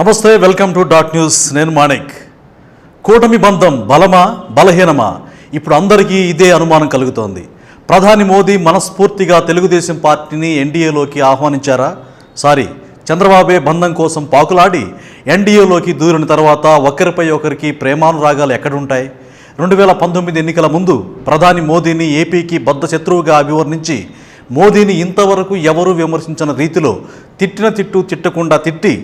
నమస్తే welcome to dot news. నేను మాణిక్. కూటమి బంధం బలమా బలహీనమా? ఇప్పుడు అందరికీ ఇదే అనుమానం కలుగుతోంది. ప్రధాని మోదీ మనస్ఫూర్తిగా తెలుగుదేశం పార్టీని ఎన్డీఏలోకి ఆహ్వానించారా? సారీ చంద్రబాబే బంధం కోసం పాకులాడి ఎన్డీఏలోకి దూరిన తర్వాత ఒకరిపై ఒకరికి ప్రేమానురాగాలు ఎక్కడుంటాయి? రెండు వేల పంతొమ్మిది ఎన్నికల ముందు ప్రధాని మోదీని ఏపీకి బద్ద శత్రువుగా అభివర్ణించి మోదీని ఇంతవరకు ఎవరూ విమర్శించిన రీతిలో తిట్టిన తిట్టు తిట్టకుండా తిట్టి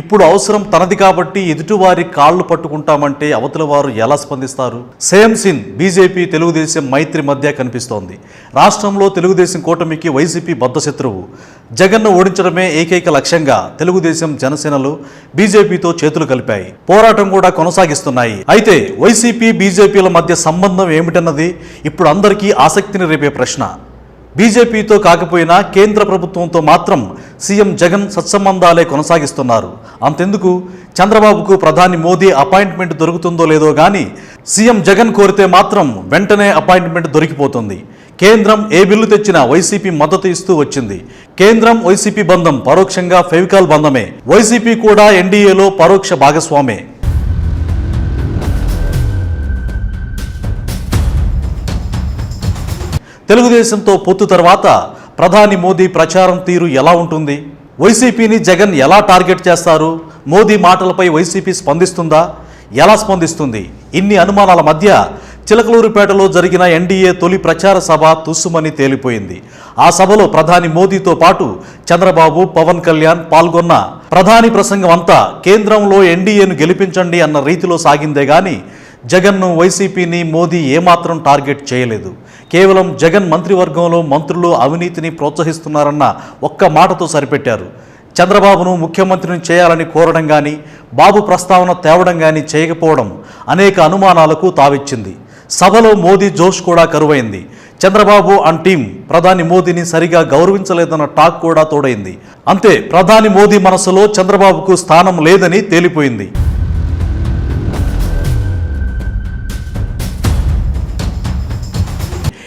ఇప్పుడు అవసరం తనది కాబట్టి ఎదుటివారి కాళ్ళు పట్టుకుంటామంటే అవతల వారు ఎలా స్పందిస్తారు? సేమ్ సిన్ బీజేపీ తెలుగుదేశం మైత్రి మధ్య కనిపిస్తోంది. రాష్ట్రంలో తెలుగుదేశం కూటమికి వైసీపీ బద్దశత్రువు జగన్ను ఓడించడమే ఏకైక లక్ష్యంగా తెలుగుదేశం జనసేనలు బీజేపీతో చేతులు కలిపాయి. పోరాటం కూడా కొనసాగిస్తున్నాయి. అయితే వైసీపీ బీజేపీల మధ్య సంబంధం ఏమిటన్నది ఇప్పుడు అందరికీ ఆసక్తిని రేపే ప్రశ్న. బీజేపీతో కాకపోయినా కేంద్ర ప్రభుత్వంతో మాత్రం సీఎం జగన్ సత్సంబంధాలే కొనసాగిస్తున్నారు. అంతెందుకు? చంద్రబాబుకు ప్రధాని మోదీ అపాయింట్మెంట్ దొరుకుతుందో లేదో కానీ సీఎం జగన్ కోరితే మాత్రం వెంటనే అపాయింట్మెంట్ దొరికిపోతుంది. కేంద్రం ఏ బిల్లు తెచ్చినా వైసీపీ మద్దతు ఇస్తూ వచ్చింది. కేంద్రం వైసీపీ బంధం పరోక్షంగా ఫెవికాల్ బంధమే. వైసీపీ కూడా ఎన్డీఏలో పరోక్ష భాగస్వామే. తెలుగుదేశంతో పొత్తు తర్వాత ప్రధాని మోదీ ప్రచారం తీరు ఎలా ఉంటుంది? వైసీపీని జగన్ ఎలా టార్గెట్ చేస్తారు? మోదీ మాటలపై వైసీపీ స్పందిస్తుందా? ఎలా స్పందిస్తుంది? ఇన్ని అనుమానాల మధ్య చిలకలూరుపేటలో జరిగిన ఎన్డీఏ తొలి ప్రచార సభ తుస్సుమని తేలిపోయింది. ఆ సభలో ప్రధాని మోదీతో పాటు చంద్రబాబు పవన్ కళ్యాణ్ పాల్గొన్న ప్రధాని ప్రసంగం అంతా కేంద్రంలో ఎన్డీఏను గెలిపించండి అన్న రీతిలో సాగిందే గాని జగన్ను వైసీపీని మోదీ ఏమాత్రం టార్గెట్ చేయలేదు. కేవలం జగన్ మంత్రివర్గంలో మంత్రులు అవినీతిని ప్రోత్సహిస్తున్నారన్న ఒక్క మాటతో సరిపెట్టారు. చంద్రబాబును ముఖ్యమంత్రిని చేయాలని కోరడం కానీ బాబు ప్రస్తావన తేవడం కానీ చేయకపోవడం అనేక అనుమానాలకు తావిచ్చింది. సభలో మోదీ జోష్ కూడా కరువైంది. చంద్రబాబు అండ్ టీం ప్రధాని మోదీని సరిగా గౌరవించలేదన్న టాక్ కూడా తోడైంది. అంతే ప్రధాని మోదీ మనసులో చంద్రబాబుకు స్థానం లేదని తేలిపోయింది.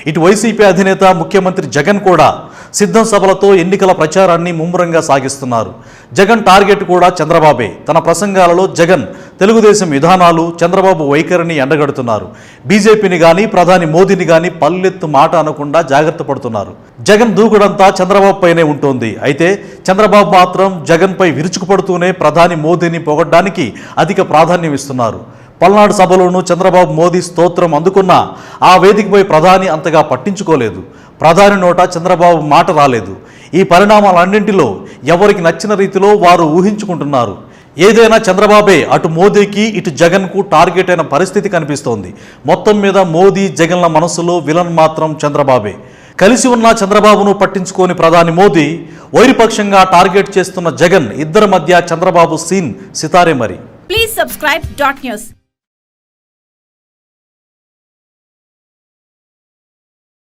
ఇటు వైసీపీ అధినేత ముఖ్యమంత్రి జగన్ కూడా సిద్ధం సభలతో ఎన్నికల ప్రచారాన్ని ముమ్మరంగా సాగిస్తున్నారు. జగన్ టార్గెట్ కూడా చంద్రబాబే. తన ప్రసంగాలలో జగన్ తెలుగుదేశం విధానాలు చంద్రబాబు వైఖరిని ఎండగడుతున్నారు. బీజేపీని కానీ ప్రధాని మోదీని కానీ పల్లెత్తు మాట అనకుండా జాగ్రత్త పడుతున్నారు. జగన్ దూకుడంతా చంద్రబాబు పైనే ఉంటుంది. అయితే చంద్రబాబు మాత్రం జగన్పై విరుచుకుపడుతూనే ప్రధాని మోదీని పొగడ్డానికి అధిక ప్రాధాన్యం ఇస్తున్నారు. పల్నాడు సభలోనూ చంద్రబాబు మోదీ స్తోత్రం అందుకున్నా ఆ వేదికపై ప్రధాని అంతగా పట్టించుకోలేదు. ప్రధాని నోట చంద్రబాబు మాట రాలేదు. ఈ పరిణామాలన్నింటిలో ఎవరికి నచ్చిన రీతిలో వారు ఊహించుకుంటున్నారు. ఏదైనా చంద్రబాబే అటు మోదీకి ఇటు జగన్కు టార్గెట్ అయిన పరిస్థితి కనిపిస్తోంది. మొత్తం మీద మోదీ జగన్ల మనసులో విలన్ మాత్రం చంద్రబాబే. కలిసి ఉన్న చంద్రబాబును పట్టించుకోని ప్రధాని మోదీ వైరుపక్షంగా టార్గెట్ చేస్తున్న జగన్ ఇద్దరి మధ్య చంద్రబాబు సీన్ సితారే మరి. Please subscribe dot.